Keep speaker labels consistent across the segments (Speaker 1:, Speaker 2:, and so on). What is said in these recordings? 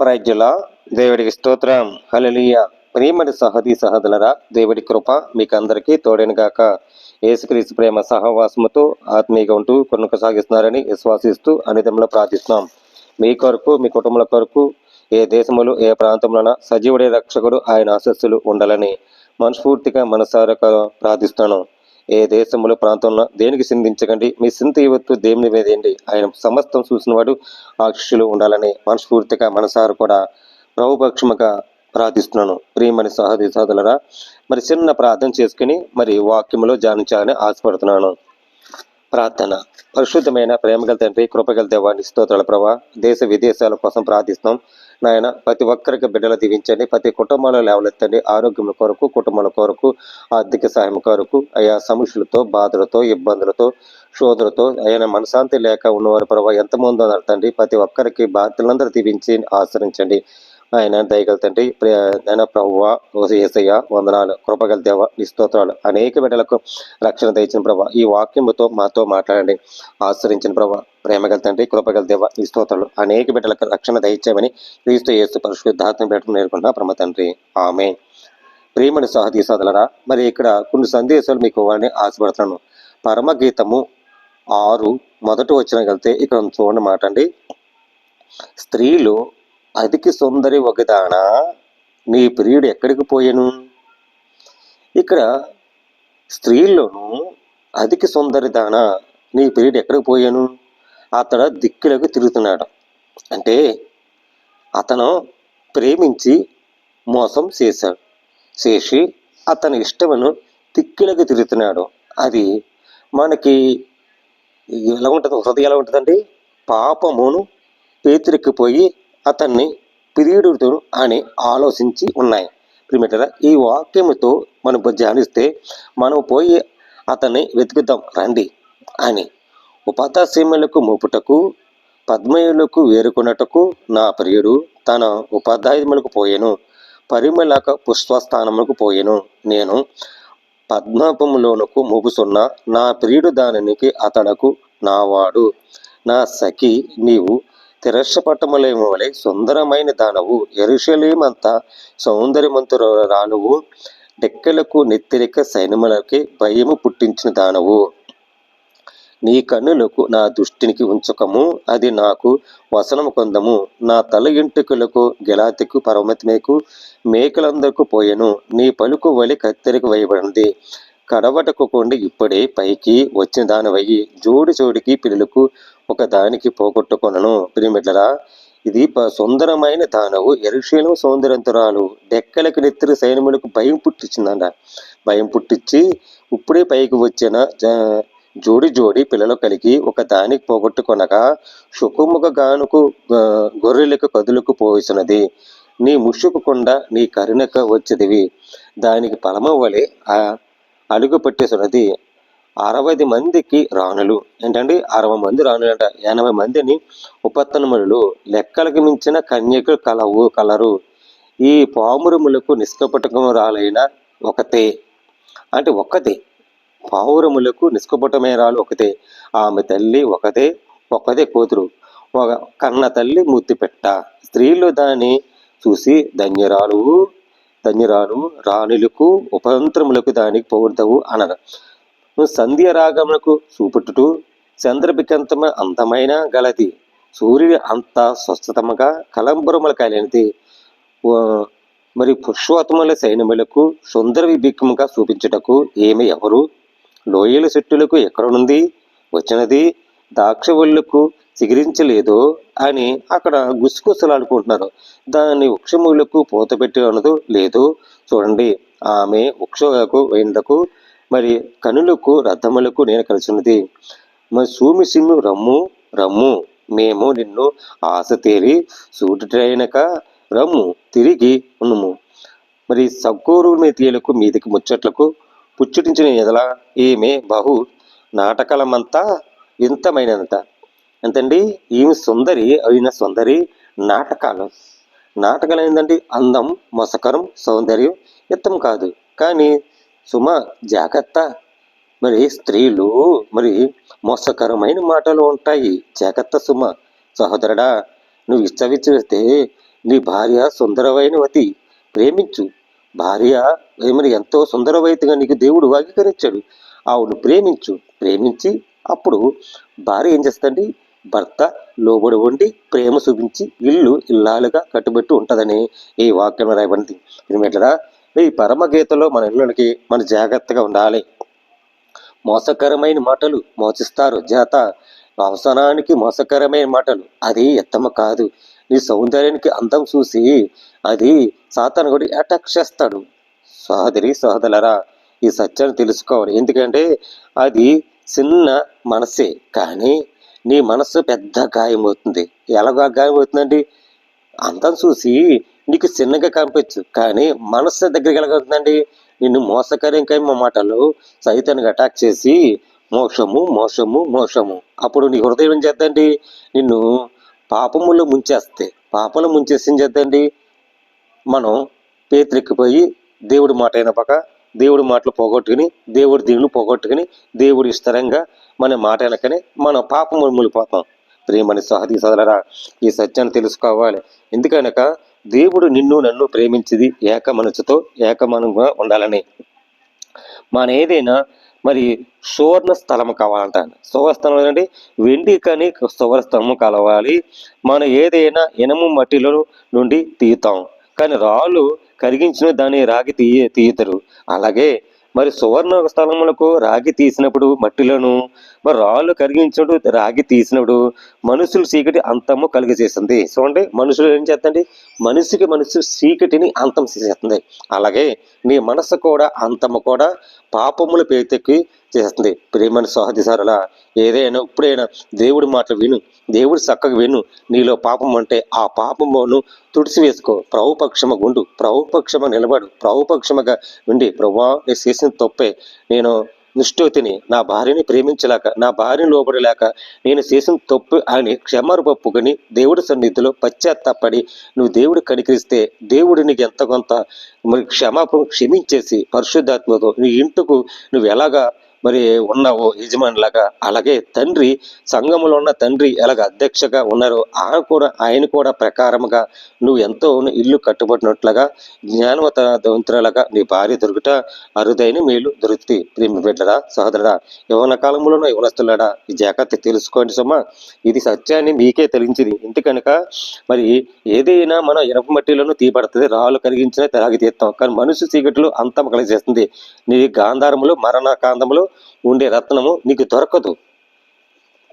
Speaker 1: ప్రజల దేవుడికి స్తోత్రం. హల్లెలూయా. ప్రేమని సహది సహదులరా దేవుడి కృప మీకు అందరికీ తోడేనుగాక ఏసుక్రీస్తు ప్రేమ సహవాసముతో ఆత్మీయంగా ఉంటూ కొనసాగిస్తున్నారని విశ్వాసిస్తూ అనితంలో ప్రార్థిస్తున్నాం. మీ కొరకు మీ కుటుంబాల కొరకు ఏ దేశములు ఏ ప్రాంతంలోన సజీవుడే రక్షకుడు ఆయన ఆశస్సులు ఉండాలని మనస్ఫూర్తిగా మనసారక ప్రార్థిస్తున్నాను. ఏ దేశంలో ప్రాంతంలో దేనికి చిందించకండి మీ చింత ఇవత్తు దేవుని మీదేయండి ఆయన సమస్తం చూసినవాడు ఆశిష్యులు ఉండాలని మనస్ఫూర్తిగా మనసారు కూడా ప్రభుపక్షముగా ప్రార్థిస్తున్నాను. ప్రియమని సహది సహోదరులరా మరి చిన్న ప్రార్థన చేసుకుని మరి వాక్యములో ధ్యానించాలని ఆశపడుతున్నాను. ప్రార్థన. పరిశుద్ధమైన ప్రేమగల తండ్రి కృపగల దేవాన్ని స్తోత్రాల ప్రభా. దేశ విదేశాల కోసం ప్రార్థిస్తాం నాయన ప్రతి ఒక్కరికి బిడ్డలు దీవించండి. ప్రతి కుటుంబాలు లేవలెత్తండి ఆరోగ్యం కొరకు కుటుంబాల కొరకు ఆర్థిక సహాయం కొరకు అయా సమస్యలతో బాధలతో ఇబ్బందులతో శోధులతో ఆయన మనశాంతి లేక ఉన్నవారు ప్రభావ ఎంతమంది అర్థండి తండ్రి? ప్రతి ఒక్కరికి బాధ్యతలందరూ దీవించి ఆచరించండి ఆయన దయగల తండ్రి నేను ప్రవ్వ ఏసయ్య వందనాలు. కృపగల దేవ నిస్తోత్రాలు అనేక బిడ్డలకు రక్షణ దయచిన ప్రభా. ఈ వాక్యముతో మాతో మాట్లాడండి. ఆశ్రయించిన ప్రభా ప్రేమగల తండ్రి కృపగల దేవ నిస్తోత్రాలు అనేక బిడ్డలకు రక్షణ దయచేయమని క్రీస్తు యేసు పరిశుద్ధాత్మ పెట్టడం నేర్కొన్న ప్రమ తండ్రి. ఆమె ప్రియమని సహదీ సదలరా మరి ఇక్కడ కొన్ని సందేశాలు మీకు ఇవ్వాలని ఆశపడుతున్నాను. పరమగీతము ఆరు మొదటి వచ్చిన కలితే ఇక్కడ చూడండి మాట అండి. స్త్రీలు అధిక సుందరి ఒకదానా? నీ ప్రియుడు ఎక్కడికి పోయాను? ఇక్కడ స్త్రీల్లోనూ అధిక సుందరి దానా నీ ప్రియుడు ఎక్కడికి పోయాను? అతడు దిక్కులకు తిరుగుతున్నాడు. అంటే అతను ప్రేమించి మోసం చేశాడు. చేసి అతని ఇష్టమును తిక్కులకు తిరుగుతున్నాడు. అది మనకి ఎలా ఉంటుంది? హృదయం ఎలా ఉంటుందండి? పాపమును పేతురెక్కిపోయి అతన్ని పిరియుడుతూ అని ఆలోచించి ఉన్నాయి. ప్రిమిటరా ఈ వాక్యముతో మనం ధ్యానిస్తే మనం పోయి అతన్ని వెతుకుదాం రండి అని. ఉపాధ్యాసీమలకు మోపుటకు పద్మయులకు వేరుకున్నటకు నా ప్రియుడు తన ఉపాధ్యాయులకు పోయాను పరిమళక పుష్పస్థానములకు పోయాను. నేను పద్మపములోనకు మోపుసున్న నా ప్రియుడు దానికి అతడకు నావాడు. నా సఖి నీవు తిరస్సపట్టములేము వలె సుందరమైన దానవు. ఎరుషలేమంతా సౌందర్యమంతురాలువు డెక్కలకు నెత్తిరిక సైన్యములకి భయము పుట్టించిన దానవు. నీ కన్నులకు నా దృష్టినికి ఉంచకము. అది నాకు వసనము కొందము. నా తల ఇంటికులకు గెలాతికు పరమతిమేకు మేకలందరకు పోయెను. నీ పలుకు వలి కత్తెరకు వేయబడింది కడవటకు కొండి ఇప్పుడే పైకి వచ్చిన దానివయ్యి. జోడి జోడికి పిల్లలకు ఒక దానికి పోగొట్టుకొనను. ప్రియమిట్లరా ఇది సుందరమైన దానవు. ఎరుషీలం సౌందర్యంతురాలు డెక్కలకు నెత్తిరి సైన్యములకు భయం పుట్టించిందంట. భయం పుట్టించి ఇప్పుడే పైకి వచ్చిన జ- జోడి జోడి పిల్లలు కలిగి ఒక దానికి పోగొట్టుకొనగా సుఖముగ గానుకు గొర్రెలకు కదులకు పోసినది నీ ముసుకు నీ కరుణక వచ్చేదివి. దానికి ఫలము వలె ఆ అడుగు అరవై మందికి రాణులు. ఏంటండి? అరవై మంది రాణులు అంట. ఎనభై మందిని ఉపత్తనములు లెక్కలకు మించిన కన్యకులు కలవు కలరు. ఈ పామురములకు నిష్కపటకమురాలైన ఒకతే. అంటే ఒక్కతే పావురములకు నిష్కపటమేరాలు ఒకతే. ఆమె తల్లి ఒకతే ఒకదే కూతురు. ఒక కన్న తల్లి ముద్దు పెట్ట స్త్రీలు దాన్ని చూసి ధన్యరాలు ధన్యరాలు రాణులకు ఉపతంత్రములకు దానికి పొగుడతావు అనగా సంధ్య రాగమునకు చూపుట్టుటు చంద్రబికంతమ అందమైన గలది. సూర్యుడి అంత స్వస్థతమగా కలంబరముల కలిగినది. మరి పురుషోత్తముల సైన్యములకు సుందర విభిక్కముగా చూపించుటకు ఏమి ఎవరు? లోయల చెట్టులకు ఎక్కడనుంది? వచ్చినది ద్రాక్షవల్లుకు చిగురించలేదు అని అక్కడ గుసుగుసలాడుకుంటున్నారు. దాన్ని వృక్షములకు పూత పెట్టినదు లేదు. చూడండి ఆమె వృక్షకు ఎండకు మరి కనులకు రథములకు నేను కలిసినది మరి సూమి రమ్ము రమ్ము మేము నిన్ను ఆశ తేరి సూటిటైనక రమ్ము తిరిగి ఉన్నము. మరి సగ్గోరు తీయలకు మీదికి ముచ్చట్లకు పుచ్చుటించిన ఎదల ఈమె బహు నాటకలమంతా వింతమైనంత ఎంతండి? ఈమె సుందరి అయిన సుందరి నాటకాలు. నాటకాలు ఏంటంటే అందం మసకరం సౌందర్యం ఇత్తం కాదు. కానీ సుమ జాగ్రత్త. మరి స్త్రీలు మరి మోసకరమైన మాటలు ఉంటాయి. జాగ్రత్త సుమ. సహోదరుడా నువ్వు ఇచ్చవిచ్చితే నీ భార్య సుందరమైనవతి. ప్రేమించు. భార్య ఏమని ఎంతో సుందరవైతిగా నీకు దేవుడు అంగీకరించాడు. ఆవిడను ప్రేమించు. ప్రేమించి అప్పుడు భార్య ఏం చేస్తండి భర్త లోబడి ఉండి ప్రేమ చూపించి ఇల్లు ఇల్లాలుగా కట్టుబెట్టి ఉంటుందని ఈ వాక్యం రాయబడింది. ఏమిట్లరా ఈ పరమగీతలో మన ఇళ్ళకి మన జాగ్రత్తగా ఉండాలి. మోసకరమైన మాటలు మోసిస్తారు చేత అవసరానికి మోసకరమైన మాటలు అది ఎత్తమ కాదు. నీ సౌందర్యానికి అందం చూసి అది సాతాను అటాక్ చేస్తాడు. సహోదరి సహోదరరా ఈ సత్యాన్ని తెలుసుకోవాలి. ఎందుకంటే అది చిన్న మనసే కానీ నీ మనసు పెద్ద గాయమవుతుంది. ఎలాగా గాయమవుతుందండి? అందం చూసి నీకు చిన్నగా కనిపించు. కానీ మనసు దగ్గరికి ఎలాగవుతుందండి నిన్ను మోసకరంగా మాటలు సైతానికి అటాక్ చేసి మోసము మోసము మోసము అప్పుడు నీ హృదయం ఏం చేద్దండి? నిన్ను పాపములో ముంచేస్తే పాపంలో ముంచేసి ఏం చేద్దండి? మనం పేతెక్కిపోయి దేవుడి మాట అయిన పక్క దేవుడి మాటలు పోగొట్టుకుని దేవుడి దీవులు పోగొట్టుకుని దేవుడి ఇష్టరంగా మన మాట వెనకనే మనం పాపము ములిపోతాం ప్రేమని సహది సదలరా ఈ సత్యాన్ని తెలుసుకోవాలి. ఎందుకనక దేవుడు నిన్ను నన్ను ప్రేమించింది ఏక మనసుతో ఏకమనంగా ఉండాలని. మన ఏదైనా మరి సువర్ణ స్థలం కావాలంట సువర్ణ స్థలం ఏంటంటే వెండి కానీ సువర్ణ స్థలము కలవాలి మనం ఏదైనా ఇనము మట్టిలో నుండి తీయుతాం కానీ రాళ్ళు కరిగించిన దాన్ని రాగి తీయ తీయతరు. అలాగే మరి సువర్ణ స్థలములకు రాగి తీసినప్పుడు మట్టిలోను మరి రాళ్ళు కరిగించినప్పుడు రాగి తీసినప్పుడు మనుషులు చీకటి అంతము కలిగజేస్తుంది చూడండి మనుషులు ఏం చేస్తండి మనిషికి మనిషి చీకటిని అంతం చేస్తుంది అలాగే నీ మనసు కూడా అంతము కూడా పాపముల పేతెక్కి చేస్తుంది. ప్రేమని సహదిసారుల ఏదైనా ఇప్పుడైనా దేవుడి మాటలు విను. దేవుడు చక్కగా విను. నీలో పాపం అంటే ఆ పాపమును తుడిచి వేసుకో ప్రభుపక్షమ గుండు ప్రభుపక్షమ నిలబడు. ప్రభుపక్షమగా ఉండి ప్రభా నేను చేసిన తప్పే. నేను నిష్ఠోతిని నా భార్యని ప్రేమించలేక నా భార్యని లోపడలేక నేను చేసిన తప్పు అని క్షమారుపప్పుకొని దేవుడి సన్నిధిలో పశ్చాత్తాపడి నువ్వు దేవుడు కనికరిస్తే దేవుడు నీకు ఎంత కొంత మరి క్షమాపణ క్షమించేసి పరిశుద్ధాత్మతో నీ ఇంటుకు నువ్వు ఎలాగా మరి ఉన్నావో యజమానిలాగా అలాగే తండ్రి సంఘములో ఉన్న తండ్రి ఎలాగ అధ్యక్షగా ఉన్నారో ఆయన కూడా ఆయన కూడా ప్రకారముగా నువ్వు ఎంతో ఇల్లు కట్టుబడినట్లుగా జ్ఞానవతవంతురాలుగా నీ భార్య దొరుకుట అరుదైన మేలు దొరుకుతాయి ప్రేమి బిడ్డరా సహోదరుడా యవన కాలంలోనూ యవనస్తులాడా ఈ జాగ్రత్త తెలుసుకోండి సుమా. ఇది సత్యాన్ని మీకే తెలించింది ఎందుకనక మరి ఏదైనా మన ఇనప మట్టిలోనూ తీయబడుతుంది. రాళ్ళు కరిగించిన తాగి తీస్తాం. కానీ మనుషు చీకటిలో అంతం కలిగేస్తుంది నీ గాంధారములు మరణ కాందములు ఉండే రత్నము నీకు దొరకదు.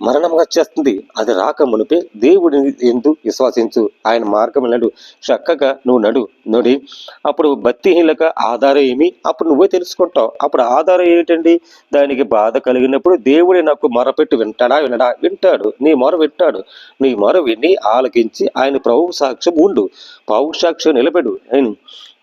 Speaker 1: మరణం వచ్చేస్తుంది అది రాక మునిపే దేవుడిని ఎందు విశ్వాసించు. ఆయన మార్గం నడు. చక్కగా నువ్వు నడు. నడి. అప్పుడు భక్తిహీనక ఆధారం ఏమి? అప్పుడు నువ్వే తెలుసుకుంటావు. అప్పుడు ఆధారం ఏంటండి దానికి బాధ కలిగినప్పుడు దేవుడే నాకు మొరపెట్టి వింటాడా వినడా? వింటాడు. నీ మొర వింటాడు. నీ మొర విని ఆలకించి ఆయన ప్రభు సాక్ష్యం ఉండు. పౌరు సాక్ష్యం నిలబెడు.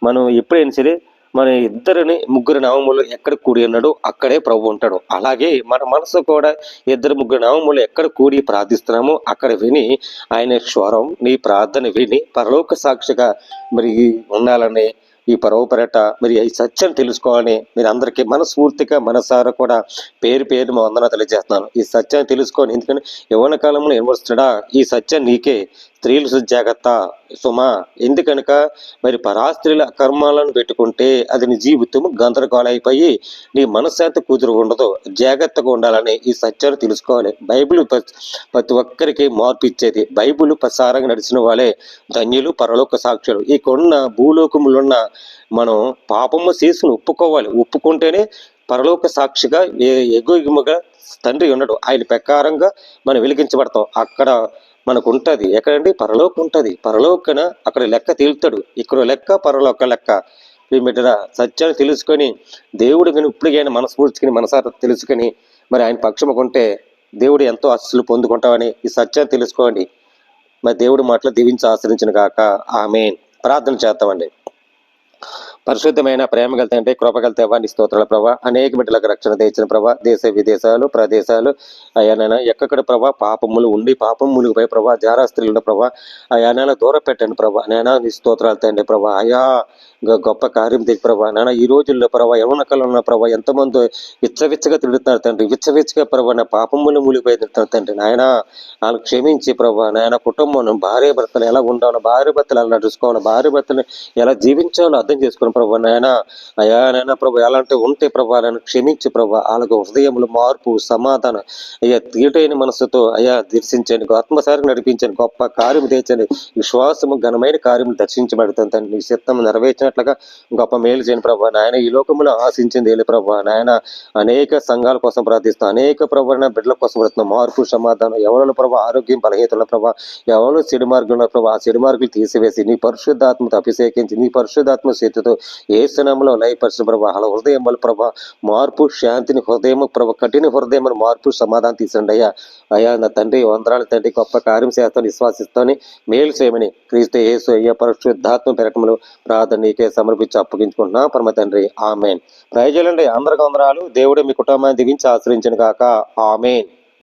Speaker 1: మనం ఎప్పుడైనా సరే మన ఇద్దరిని ముగ్గురు నామములు ఎక్కడ కూడి ఉన్నాడో అక్కడే ప్రభు ఉంటాడు. అలాగే మన మనసు కూడా ఇద్దరు ముగ్గురు నామములు ఎక్కడ కూడి ప్రార్థిస్తున్నామో అక్కడ విని ఆయన స్వరం నీ ప్రార్థన విని పరలోక సాక్షిగా మరి ఉండాలని ఈ పరవపరట మరి ఈ సత్యం తెలుసుకోవాలని మీరు అందరికీ మనస్ఫూర్తిగా మనసారా కూడా పేరు పేరు వందన తెలియజేస్తున్నాను. ఈ సత్యాన్ని తెలుసుకోని ఎందుకంటే యవన కాలంలో ఏమొస్తున్నాడా ఈ సత్యం నీకే. స్త్రీలు జాగ్రత్త సుమా. ఎందుకనక మరి పరాస్త్రీల కర్మాలను పెట్టుకుంటే అది నీ జీవితం గందరగోళం అయిపోయి నీ మనశ్శాంతి కుదురు ఉండదు. జాగ్రత్తగా ఉండాలని ఈ సత్యాన్ని తెలుసుకోవాలి. బైబిల్ ప్రతి ఒక్కరికి మార్పు ఇచ్చేది బైబిల్ ప్రసారంగా నడిచిన వాళ్ళే ధన్యులు పరలోక సాక్షులు. ఈ కొన్న భూలోకములున్న మనం పాపము చేసుకుని ఒప్పుకోవాలి. ఒప్పుకుంటేనే పరలోక సాక్షిగా ఏ- తండ్రి ఉండడు. ఆయన ప్రకారంగా మనం వెలిగించబడతాం. అక్కడ మనకు ఉంటుంది ఎక్కడండి? పరలోకం ఉంటుంది. పరలోకన అక్కడ లెక్క తేలుతాడు. ఇక్కడ లెక్క పరలోక లెక్క. బిడ్డరా సత్యాన్ని తెలుసుకొని దేవుడు కానీ ఇప్పటికైనా మనస్ఫూర్తిని మనసార తెలుసుకొని మరి ఆయన పక్షముకుంటే దేవుడు ఎంతో అస్సలు పొందుకుంటామని ఈ సత్యాన్ని తెలుసుకోండి. మరి దేవుడి మాటలు దీవించి ఆశ్రయించిన కాక ఆమె ప్రార్థన చేస్తామండి పరిశుద్ధమైన ప్రేమ గల తండ్రి కృపగల గల స్తోత్రాల ప్రభా. అనేక బిడ్డలకు రక్షణ తెచ్చిన ప్రభా. దేశ విదేశాలు ప్రదేశాలు అయ్యా ఎక్కడ ప్రభా పాపములు ఉండి పాపం మునిగిపోయి ప్రభా జారా స్త్రీలు ప్రభా అయానైనా దూర దూరం పెట్టండి ప్రభా. నైనా నీ స్తోత్రాలు తండ్రి ప్రభా. అయా గ- గొప్ప కార్యం తెచ్చి ప్రభా. నాయన ఈ రోజుల్లో ప్రభా యవనకలు ఉన్న ప్రభా ఎంతమంది విచ్చవిచ్చగా తిడుతున్నారు తండ్రి. విచ్చవిచ్చగా ప్రభా నా పాపములు మునిగిపోయి తిడుతున్నారు తండ్రి. నాయన వాళ్ళు క్షమించి ప్రభా. నాయన కుటుంబం భార్య భర్తలు ఎలా ఉండాలో భార్య భర్తలు ఎలా నడుచుకోవాలో భార్య భర్తలు ఎలా జీవించాలో అర్థం చేసుకుని ప్రభా నాయన అయా నాయన ప్రభు ఎలాంటి ఉంటే ప్రభా నన్ను క్షమించి ప్రభా. వాళ్ళకు హృదయంలో మార్పు సమాధానం అయ్యా తీటైన మనసుతో అయ్యా దర్శించండి ఆత్మసారి నడిపించండి గొప్ప కార్యం తెచ్చండి విశ్వాసము ఘనమైన కార్యం దర్శించబడుతుంది తండ్రి. నీ చిత్తం నెరవేర్చినట్లుగా గొప్ప మేలు చేయండి ప్రభా. నాయన ఈ లోకంలో ఆశించింది ఏలి ప్రభా. నాయన అనేక సంఘాల కోసం ప్రార్థిస్తాం అనేక ప్రభా బిడ్డల కోసం ప్రార్థిస్తున్నాం మార్పు సమాధానం ఎవరిలో ప్రభా ఆరోగ్యం బలహీతల ప్రభా ఎవరు చెడు మార్గంలో ప్రభా ఆ చెడు మార్గులు తీసివేసి నీ పరిశుద్ధాత్మతో అభిషేకించి నీ పరిశుద్ధాత్మ చేతితో ఏ లయ లయపరిచిన ప్రభా? అలా హృదయం ప్రభా. మార్పు శాంతిని హృదయం ప్రభా. కఠిన హృదయం మార్పు సమాధానం తీసండి అయ్యా. అయ్యా నా తండ్రి వందరాల తండ్రి గొప్ప కార్యం చేస్తాను విశ్వాసిస్తాను. మేలు చేయమని క్రీస్తు యేసు అయ్యా పరిశుద్ధాత్మ పెరకములు ప్రార్థన నీకే సమర్పించి అప్పగించుకుంటున్నా పరమ తండ్రి. ఆమెన్. ప్రయోజనండి అందరికి వందరాలు దేవుడు మీ కుటుంబాన్ని దిగించి ఆశ్రయించను కాక ఆమెన్.